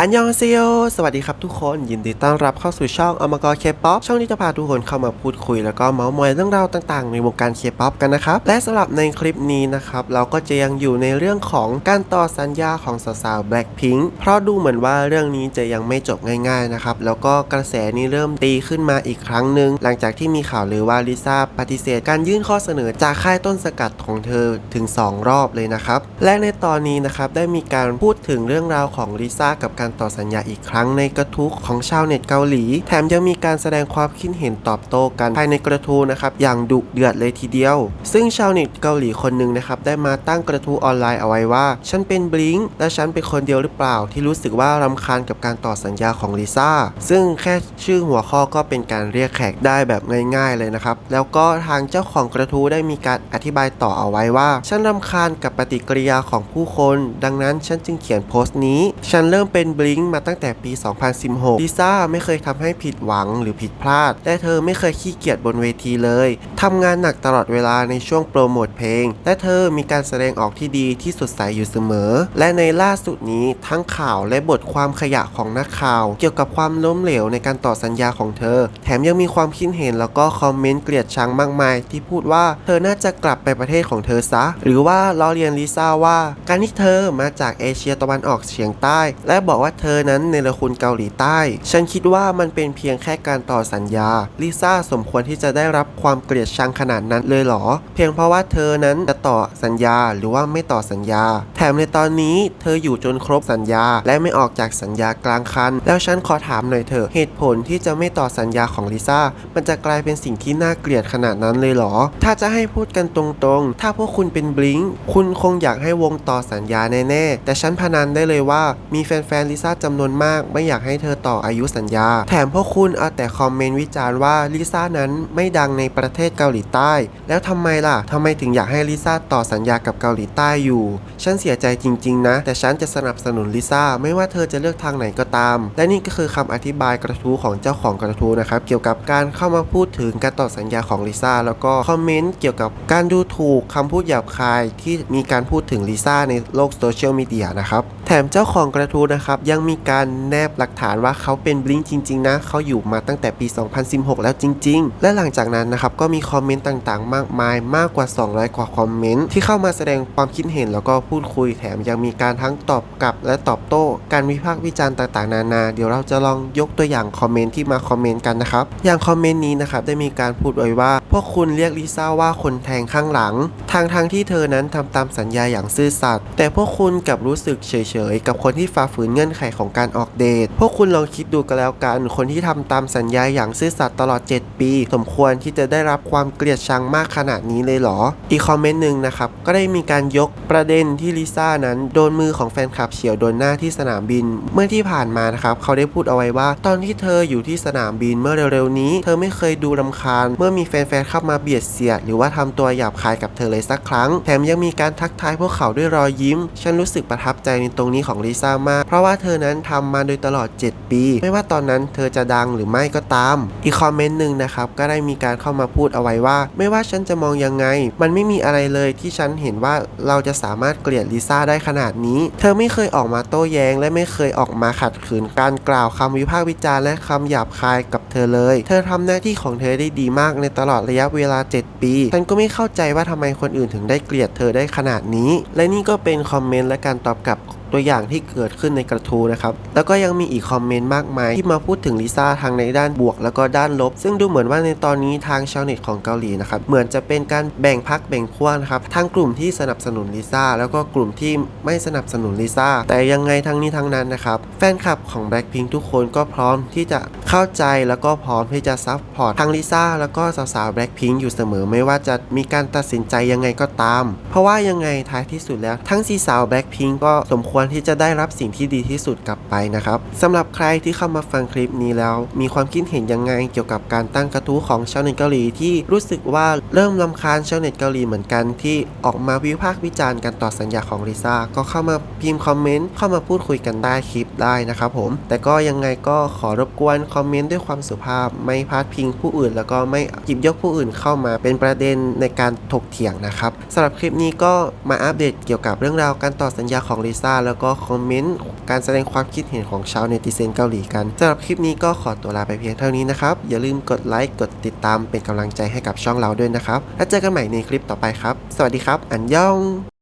อันยองเซโยสวัสดีครับทุกคน ยินดีต้อนรับเข้าสู่ช่องอมกรเคป๊อปช่องที่จะพาทุกคนเข้ามาพูดคุย แล้วก็เมาส์มอยเรื่องราวต่างๆ ในวงการเคป๊อปกันนะครับ และสำหรับในคลิปนี้นะครับ เราก็จะยังอยู่ในเรื่องของการต่อสัญญาของสาวๆ Blackpink เพราะดูเหมือนว่าเรื่องนี้จะยังไม่จบง่ายๆนะครับ แล้วก็กระแสนี้เริ่มตีขึ้นมาอีกครั้งหนึ่งหลังจากที่มีข่าวลือว่าลิซ่าปฏิเสธ การยื่นข้อเสนอจากค่ายต้นสกัดของเธอถึง 2 รอบเลยนะครับและในตอนนี้นะครับได้มีการพูดถึงเรื่องราวของลิซ่ากับการต่อสัญญาอีกครั้งในกระทู้ของชาวเน็ตเกาหลี แถมยังมีการแสดงความคิดเห็นตอบโต้กันภายในกระทู้นะครับอย่างดุเดือดเลยทีเดียว ซึ่งชาวเน็ตเกาหลีคนหนึ่งนะครับได้มาตั้งกระทู้ออนไลน์เอาไว้ว่า ฉันเป็นบลิงและฉันเป็นคนเดียวหรือเปล่า ที่รู้สึกว่ารำคาญกับการต่อสัญญาของลิซ่าซึ่งแค่ชื่อหัวข้อก็เป็นการเรียกแขกได้แบบง่าย ๆเลยนะครับแล้วก็ทางเจ้าของกระทู้ได้มีการอธิบายต่อเอาไว้ว่า ฉันรำคาญกับปฏิกิริยาของผู้คน ดังนั้นฉันจึงเขียนโพสต์นี้ ฉันเริ่มเป็นบลิงมาตั้งแต่ปี 2016 ลิซ่าไม่เคยทำให้ผิดหวังหรือผิดพลาด และเธอไม่เคยขี้เกียจบนเวทีเลยทำงานหนักตลอดเวลาในช่วงโปรโมทเพลง และเธอมีการแสดงออกที่ดีที่สดใสอยู่เสมอ และในล่าสุดนี้ทั้งข่าวและบทความขยะของนักข่าว เกี่ยวกับความล้มเหลวในการต่อสัญญาของเธอ แถมยังมีความคิดเห็นแล้วก็คอมเมนต์เกลียดชังมากมาย ที่พูดว่าเธอน่าจะกลับไปประเทศของเธอซะ หรือว่าล้อเลียนลิซ่าว่า การที่เธอมาจากเอเชียตะวันออกเฉียงใต้ และบอกว่าว่าเธอนั้นเนรคุณเกาหลีใต้ ฉันคิดว่ามันเป็นเพียงแค่การต่อสัญญา ลิซ่าสมควรที่จะได้รับความเกลียดชังขนาดนั้นเลยเหรอ เพียงเพราะว่าเธอนั้นจะต่อสัญญาหรือว่าไม่ต่อสัญญา แถมในตอนนี้เธออยู่จนครบสัญญา และไม่ออกจากสัญญากลางคัน แล้วฉันขอถามหน่อยเถอะเหตุผลที่จะไม่ต่อสัญญาของลิซ่ามันจะกลายเป็นสิ่งที่น่าเกลียดขนาดนั้นเลยเหรอ ถ้าจะให้พูดกันตรงๆ ถ้าพวกคุณเป็นบลิงคุณคงอยากให้วงต่อสัญญาแน่ๆ แต่ฉันพนันได้เลยว่ามีแฟนๆลิซ่าจำนวนมาก ไม่อยากให้เธอต่ออายุสัญญา แถมพวกคุณเอาแต่คอมเมนต์วิจารณ์ว่าลิซ่านั้นไม่ดังในประเทศเกาหลีใต้ แล้วทำไมล่ะทำไมถึงอยากให้ลิซ่าต่อสัญญากับเกาหลีใต้อยู่ ฉันเสียใจจริง ๆ นะ แต่ฉันจะสนับสนุนลิซ่าไม่ว่าเธอจะเลือกทางไหนก็ตาม และนี่ก็คือคำอธิบายกระทู้ของเจ้าของกระทู้นะครับเกี่ยวกับการเข้ามาพูดถึงการต่อสัญญาของลิซ่าแล้วก็คอมเมนต์เกี่ยวกับการดูถูกคำพูดหยาบคายที่มีการพูดถึงลิซ่าในโลกโซเชียลมีเดียนะครับแถมเจ้าของกระทู้นะครับยังมีการแนบหลักฐานว่าเขาเป็นบลิงจริง ๆ นะเขาอยู่มาตั้งแต่ปี 2016 แล้วจริง ๆ และหลังจากนั้นนะครับก็มีคอมเมนต์ต่างๆ มากมายมากกว่า 200 กว่าคอมเมนต์ที่เข้ามาแสดงความคิดเห็นแล้วก็พูดคุยแถมยังมีการทั้งตอบกลับ และตอบโต้ การวิพากษ์วิจารณ์ต่างๆ นานา เดี๋ยวเราจะลองยกตัวอย่างคอมเมนต์ที่มาคอมเมนต์กันนะครับอย่างคอมเมนต์นี้นะครับได้มีการพูดไว้ว่า พวกคุณเรียกลิซ่าว่าคนแทงข้างหลังทางทางที่เธอนั้นทำตามสัญญาอย่างซื่อสัตย์แต่พวกคุณกลับรู้สึกเฉยๆ กับคนที่ฝ่าฝืนเงื่อนไขของการออกเดท พวกคุณลองคิดดูกันแล้วกัน คนที่ทำตามสัญญาอย่างซื่อสัตย์ตลอด 7 ปี สมควรที่จะได้รับความเกลียดชังมากขนาดนี้เลยเหรอ อีกคอมเมนต์หนึ่งนะครับ ก็ได้มีการยกประเด็นที่ลิซ่านั้นโดนมือของแฟนคลับเฉียวโดนหน้าที่สนามบิน เมื่อที่ผ่านมานะครับเขาได้พูดเอาไว้ว่า ตอนที่เธออยู่ที่สนามบินเมื่อเร็วๆนี้ เธอไม่เคยดูรำคาญ เมื่อมีแฟนๆเข้ามาเบียดเสียด หรือว่าทำตัวหยาบคายกับเธอเลยสักครั้ง แถมยังมีการทักทายพวกเขาด้วยรอยยิ้ม ฉันรู้สึกประทับใจในตัวรงนี้ของลิซ่ามาก เพราะว่าเธอนั้นทำมาโดยตลอด 7 ปี ไม่ว่าตอนนั้นเธอจะดังหรือไม่ก็ตาม อีกคอมเมนต์หนึ่งนะครับก็ได้มีการเข้ามาพูดเอาไว้ว่า ไม่ว่าฉันจะมองยังไง มันไม่มีอะไรเลยที่ฉันเห็นว่าเราจะสามารถเกลียดลิซ่าได้ขนาดนี้ เธอไม่เคยออกมาโต้แย้ง และไม่เคยออกมาขัดขืนการกล่าวคำวิพากษ์วิจารณ์และคำหยาบคายกับเธอเลย เธอทำหน้าที่ของเธอได้ดีมากในตลอดระยะเวลา 7 ปี ฉันก็ไม่เข้าใจว่าทำไมคนอื่นถึงได้เกลียดเธอได้ขนาดนี้ และนี่ก็เป็นคอมเมนต์และการตอบกลับตัวอย่างที่เกิดขึ้นในกระทู้นะครับ แล้วก็ยังมีอีกคอมเมนต์มากมาย ที่มาพูดถึงลิซ่าทางในด้านบวกแล้วก็ด้านลบ ซึ่งดูเหมือนว่าในตอนนี้ทางชาวเน็ตของเกาหลีนะครับ เหมือนจะเป็นการแบ่งพักแบ่งขั้วนะครับ ทั้งกลุ่มที่สนับสนุนลิซ่าแล้วก็กลุ่มที่ไม่สนับสนุนลิซ่า แต่ยังไงทั้งนี้ทั้งนั้นนะครับ แฟนคลับของ Blackpink ทุกคนก็พร้อมที่จะเข้าใจแล้วก็พร้อมที่จะซัพพอร์ตทั้งลิซ่าแล้วก็สาวๆ Blackpink อยู่เสมอไม่ว่าจะมีการตัดสินใจยังไงก็ตาม เพราะว่ายังไงท้ายที่สุดแล้ว ทั้งสีสาว Blackpink ก็สมควรที่จะได้รับสิ่งที่ดีที่สุดกลับไปนะครับสำหรับใครที่เข้ามาฟังคลิปนี้แล้ว มีความคิดเห็นยังไงเกี่ยวกับการตั้งกระทู้ของชาวเน็ตเกาหลีที่รู้สึกว่าเริ่มลำคาญชาวเน็ตเกาหลีเหมือนกันที่ออกมาวิพากษ์วิจารณ์การต่อสัญญาของลิซ่าก็เข้ามาพิมพ์คอมเมนต์เข้ามาพูดคุยกันได้คลิปได้นะครับผม แต่ก็ยังไงก็ขอรบกวนคอมเมนต์ด้วยความสุภาพ ไม่พาดพิงผู้อื่น แล้วก็ไม่หยิบยกผู้อื่นเข้ามาเป็นประเด็นในการถกเถียงนะครับสำหรับคลิปนี้ก็มาอัปเดตเกี่ยวกับเรื่องราวการต่อสัญญาของลิซ่าแล้วก็คอมเมนต์การแสดงความคิดเห็นของชาวเนติเซนเกาหลีกันสำหรับคลิปนี้ก็ขอตัวลาไปเพียงเท่านี้นะครับ อย่าลืมกดไลค์กดติดตามเป็นกำลังใจให้กับช่องเราด้วยนะครับ แล้วเจอกันใหม่ในคลิปต่อไปครับ สวัสดีครับ อันยอง